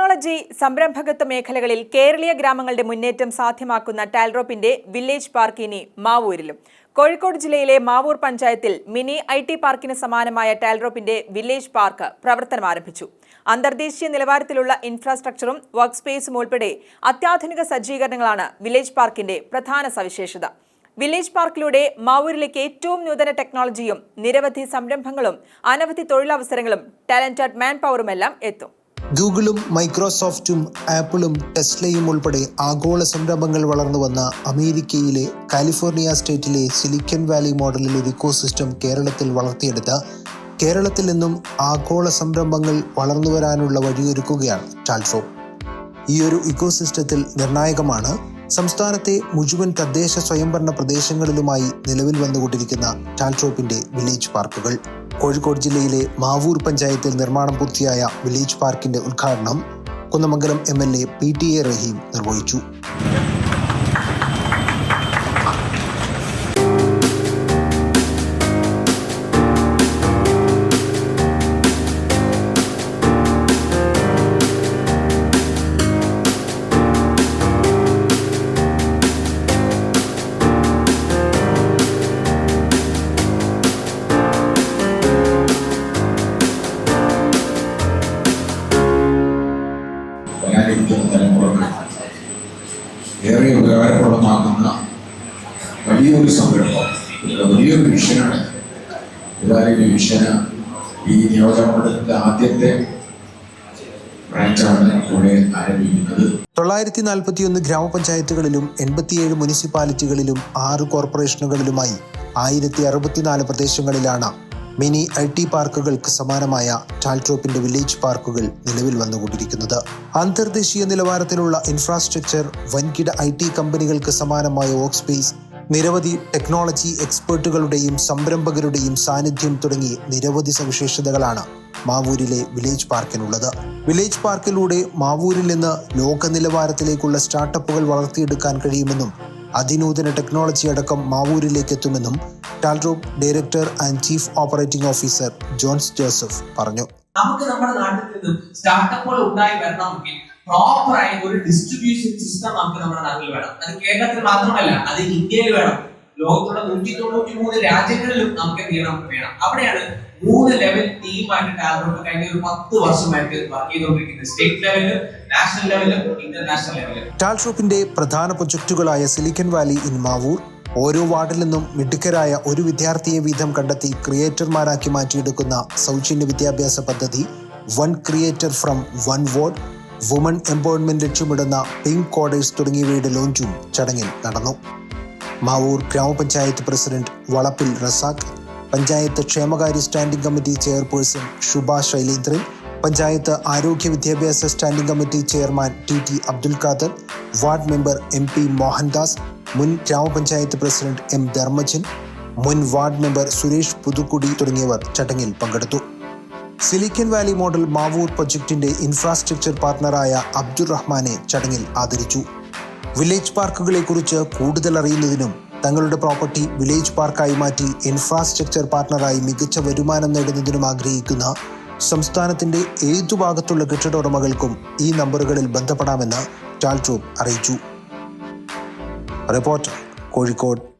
Technology സംരംഭകത്വ മേഖലകളിൽ കേരളീയ ഗ്രാമങ്ങളുടെ മുന്നേറ്റം സാധ്യമാക്കുന്ന ടാൽറോപ്പിന്റെ വില്ലേജ് പാർക്ക് ഇനി മാവൂരിലും. കോഴിക്കോട് ജില്ലയിലെ മാവൂർ പഞ്ചായത്തിൽ മിനി ഐ ടി പാർക്കിന് സമാനമായ ടാൽറോപ്പിന്റെ വില്ലേജ് പാർക്ക് പ്രവർത്തനം ആരംഭിച്ചു. അന്തർദേശീയ നിലവാരത്തിലുള്ള ഇൻഫ്രാസ്ട്രക്ചറും വർക്ക് സ്പേസും ഉൾപ്പെടെ അത്യാധുനിക സജ്ജീകരണങ്ങളാണ് വില്ലേജ് പാർക്കിന്റെ പ്രധാന സവിശേഷത. വില്ലേജ് പാർക്കിലൂടെ മാവൂരിലേക്ക് ഏറ്റവും നൂതന ടെക്നോളജിയും നിരവധി സംരംഭങ്ങളും അനവധി തൊഴിലവസരങ്ങളും ടാലന്റഡ് മാൻ പവറുമെല്ലാം എത്തും. ഗൂഗിളും മൈക്രോസോഫ്റ്റും ആപ്പിളും ടെസ്ലയും ഉൾപ്പെടെ ആഗോള സംരംഭങ്ങൾ വളർന്നു വന്ന അമേരിക്കയിലെ കാലിഫോർണിയ സ്റ്റേറ്റിലെ സിലിക്കൻ വാലി മോഡലിൽ ഒരു ഇക്കോസിസ്റ്റം കേരളത്തിൽ വളർത്തിയെടുത്ത കേരളത്തിൽ നിന്നും ആഗോള സംരംഭങ്ങൾ വളർന്നു വരാനുള്ള വഴിയൊരുക്കുകയാണ് ടാൽഫോ ഈ ഒരു ഇക്കോസിസ്റ്റത്തിൽ നിർണായകമാണ് സംസ്ഥാനത്തെ മുഴുവൻ തദ്ദേശ സ്വയംഭരണ പ്രദേശങ്ങളിലുമായി നിലവിൽ വന്നുകൊണ്ടിരിക്കുന്ന ടാൽട്രോപ്പിന്റെ വില്ലേജ് പാർക്കുകൾ. കോഴിക്കോട് ജില്ലയിലെ മാവൂർ പഞ്ചായത്തിൽ നിർമ്മാണം പൂർത്തിയായ വില്ലേജ് പാർക്കിന്റെ ഉദ്ഘാടനം Kunnamangalam M L A P T A Raheem നിർവഹിച്ചു. ഏറെ ഉപകാരപ്രദമാകുന്ന വലിയൊരു സംരംഭം വലിയൊരു മിഷനാണ്. ഇതായാലും മിഷന് ഈ നിയോജകമണ്ഡലത്തിലെ ആദ്യത്തെ ബ്രാഞ്ചാണ് ഇവിടെ ആരംഭിക്കുന്നത്. തൊള്ളായിരത്തി നാൽപ്പത്തിയൊന്ന് ഗ്രാമപഞ്ചായത്തുകളിലും എൺപത്തിയേഴ് മുനിസിപ്പാലിറ്റികളിലും ആറ് കോർപ്പറേഷനുകളിലുമായി ആയിരത്തി അറുപത്തിനാല് പ്രദേശങ്ങളിലാണ് മിനി ഐ ടി പാർക്കുകൾക്ക് സമാനമായ ടാൽട്രോപ്പിന്റെ വില്ലേജ് പാർക്കുകൾ നിലവിൽ വന്നുകൊണ്ടിരിക്കുന്നത്. അന്തർദേശീയ നിലവാരത്തിലുള്ള ഇൻഫ്രാസ്ട്രക്ചർ വൻകിട ഐ ടി കമ്പനികൾക്ക് സമാനമായ വർക്ക് സ്പേസ് നിരവധി ടെക്നോളജി എക്സ്പേർട്ടുകളുടെയും സംരംഭകരുടെയും സാന്നിധ്യം തുടങ്ങി നിരവധി സവിശേഷതകളാണ് മാവൂരിലെ വില്ലേജ് പാർക്കിനുള്ളത്. വില്ലേജ് പാർക്കിലൂടെ മാവൂരിൽ നിന്ന് ലോക നിലവാരത്തിലേക്കുള്ള സ്റ്റാർട്ടപ്പുകൾ വളർത്തിയെടുക്കാൻ കഴിയുമെന്നും അതിനൂതന ടെക്നോളജി അടക്കം മാവൂരിലേക്ക് എത്തുമെന്നും Talrop director and chief operating officer Johns Joseph പറഞ്ഞു. നമുക്ക് നമ്മുടെ നാട്ടിൽ നിന്നും സ്റ്റാർട്ടപ്പുകൾ ഉണ്ടായി വരണമെങ്കിൽ പ്രോപ്പർ ആയി ഒരു ഡിസ്ട്രിബ്യൂഷൻ സിസ്റ്റം നമുക്ക് നമ്മുടെ നാട്ടിൽ വേണം. അത് കേരളത്തിൽ മാത്രമല്ല അത് ഇന്ത്യയിൽ വേണം. ലോകത്തുള്ള നൂറ്റി തൊണ്ണൂറ്റി മൂന്ന് രാജ്യങ്ങളിലും നമുക്ക് എന്ത് വേണം. അവിടെയാണ് മൂന്ന് ലെവൽ ടീമായിട്ട് ആൽബർട്ട് കഴിഞ്ഞ ഒരു പത്ത് വർഷമായിട്ട് വർക്ക് ചെയ്തുകൊണ്ടിരിക്കുന്നത് സ്റ്റേറ്റ് ലെവലിലും നാഷണൽ ലെവലിലും ഇന്റർനാഷണൽ ലെവലിലും ടാൽട്രോപ്പിന്റെ പ്രധാന പ്രൊജക്ടുകളായ സിലിക്കൻ വാലി ഇൻ മാവൂർ ഓരോ വാർഡിൽ നിന്നും മിടുക്കരായ ഒരു വിദ്യാർത്ഥിയെ വീതം കണ്ടെത്തി ക്രിയേറ്റർമാരാക്കി മാറ്റിയെടുക്കുന്ന സൗജന്യ വിദ്യാഭ്യാസ പദ്ധതി one creator from one ward woman empowerment ലക്ഷ്യമിടുന്ന പിങ്ക് കോഡേഴ്സ് തുടങ്ങിയവയുടെ ലോഞ്ചും ചടങ്ങിൽ നടന്നു. മാവൂർ ഗ്രാമപഞ്ചായത്ത് പ്രസിഡന്റ് വളപ്പിൽ റസാഖ് പഞ്ചായത്ത് ക്ഷേമകാര്യ standing committee chairperson Shubha Shailendran panchayat ആരോഗ്യ വിദ്യാഭ്യാസ standing committee chairman T T Abdul Khader ward member M P Mohandas മുൻ ഗ്രാമപഞ്ചായത്ത് പ്രസിഡന്റ് എം ധർമ്മജൻ മുൻ വാർഡ് മെമ്പർ സുരേഷ് പുതുക്കുടി തുടങ്ങിയവർ ചടങ്ങിൽ പങ്കെടുത്തു. സിലിക്കൻ വാലി മോഡൽ മാവൂർ പ്രൊജക്ടിന്റെ ഇൻഫ്രാസ്ട്രക്ചർ പാർട്ണറായ അബ്ദുൾ റഹ്മാനെ ചടങ്ങിൽ ആദരിച്ചു. വില്ലേജ് പാർക്കുകളെ കുറിച്ച് കൂടുതൽ അറിയുന്നതിനും തങ്ങളുടെ പ്രോപ്പർട്ടി വില്ലേജ് പാർക്കായി മാറ്റി ഇൻഫ്രാസ്ട്രക്ചർ പാർട്ണറായി മികച്ച വരുമാനം നേടുന്നതിനും ആഗ്രഹിക്കുന്ന സംസ്ഥാനത്തിന്റെ ഏതു ഭാഗത്തുള്ള കെട്ടിട ഉടമകൾക്കും ഈ നമ്പറുകളിൽ ബന്ധപ്പെടാമെന്ന് ടാൽട്രൂപ്പ് അറിയിച്ചു. റിപ്പോർട്ടർ കോഴിക്കോട്.